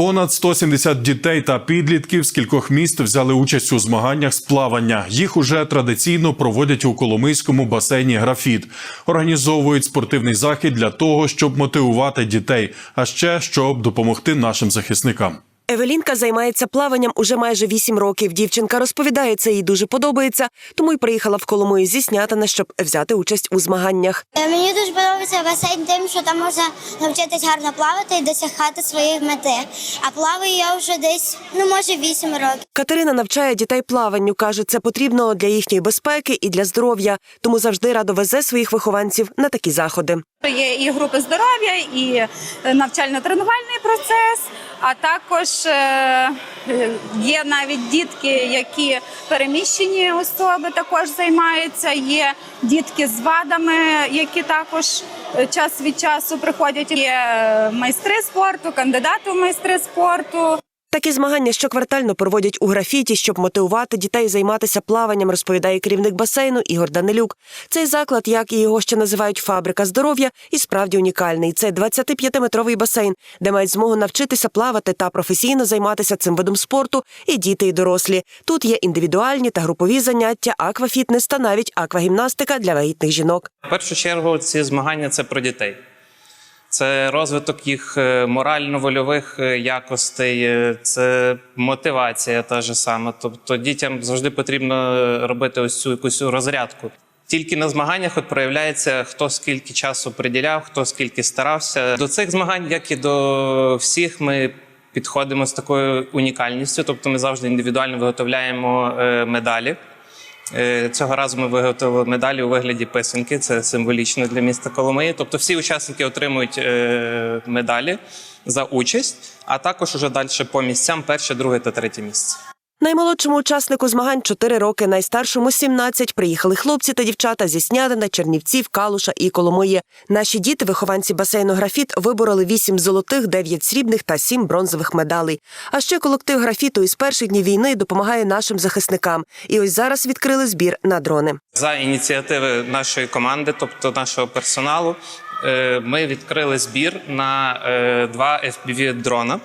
Понад 170 дітей та підлітків з кількох міст взяли участь у змаганнях з плавання. Їх уже традиційно проводять у Коломийському басейні Графіт. Організовують спортивний захід для того, щоб мотивувати дітей, а ще щоб допомогти нашим захисникам. Евелінка займається плаванням уже майже вісім років. Дівчинка розповідає, це їй дуже подобається, тому й приїхала в Коломию зі Снятина, щоб взяти участь у змаганнях. Е, Мені дуже подобається басейн тим, що там можна навчитись гарно плавати і досягати своїх мети. А плаваю я вже десь, ну може, вісім років. Катерина навчає дітей плаванню. каже, це потрібно для їхньої безпеки і для здоров'я, тому завжди радо везе своїх вихованців на такі заходи. Є і групи здоров'я, і е, навчально-тренувальний процес, а також е, є навіть дітки, які переміщені особи також займаються. Є дітки з вадами, які також е, час від часу приходять. Є майстри спорту, кандидати в майстри спорту. Такі змагання щоквартально проводять у графіті, щоб мотивувати дітей займатися плаванням, розповідає керівник басейну Ігор Данилюк. Цей заклад, як і його ще називають фабрика здоров'я, і справді унікальний. Це 25-метровий басейн, де мають змогу навчитися плавати та професійно займатися цим видом спорту і діти, і дорослі. Тут є індивідуальні та групові заняття, аквафітнес та навіть аквагімнастика для вагітних жінок. В першу чергу ці змагання це про дітей. Це розвиток їх е, морально-вольових е, якостей, е, це мотивація та ж сама. Тобто дітям завжди потрібно робити ось цю якусь розрядку. Тільки на змаганнях от проявляється, хто скільки часу приділяв, хто скільки старався. До цих змагань, як і до всіх, ми підходимо з такою унікальністю. Тобто, ми завжди індивідуально виготовляємо медалі. Е, Цього разу ми виготовили медалі у вигляді писанки. Це символічно для міста Коломиї. Тобто всі учасники отримують е, медалі за участь, а також уже далі по місцям перше, друге та третє місце. Наймолодшому учаснику змагань 4 роки, найстаршому 17. Приїхали хлопці та дівчата зі Снядина, Чернівців, Калуша і Коломиї. Наші діти, вихованці басейну Графіт, вибороли 8 золотих, 9 срібних та 7 бронзових медалей. А ще колектив графіту із перших днів війни допомагає нашим захисникам. І ось зараз відкрили збір на дрони. За ініціативи нашої команди, тобто нашого персоналу, е, ми відкрили збір на е, два fpv дрона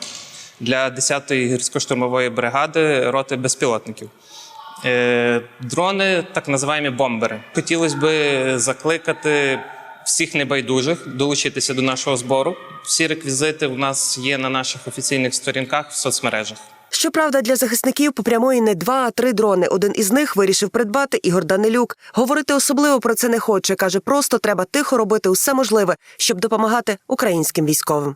для 10-ї гірсько-штурмової бригади роти безпілотників. Е, Дрони, так називаємо бомбери. Хотілося би закликати всіх небайдужих долучитися до нашого збору. Всі реквізити у нас є на наших офіційних сторінках в соцмережах. Щоправда, для захисників попрямує не два, а три дрони. Один із них вирішив придбати Ігор Данилюк. Говорити особливо про це не хоче. каже, просто треба тихо робити усе можливе, щоб допомагати українським військовим.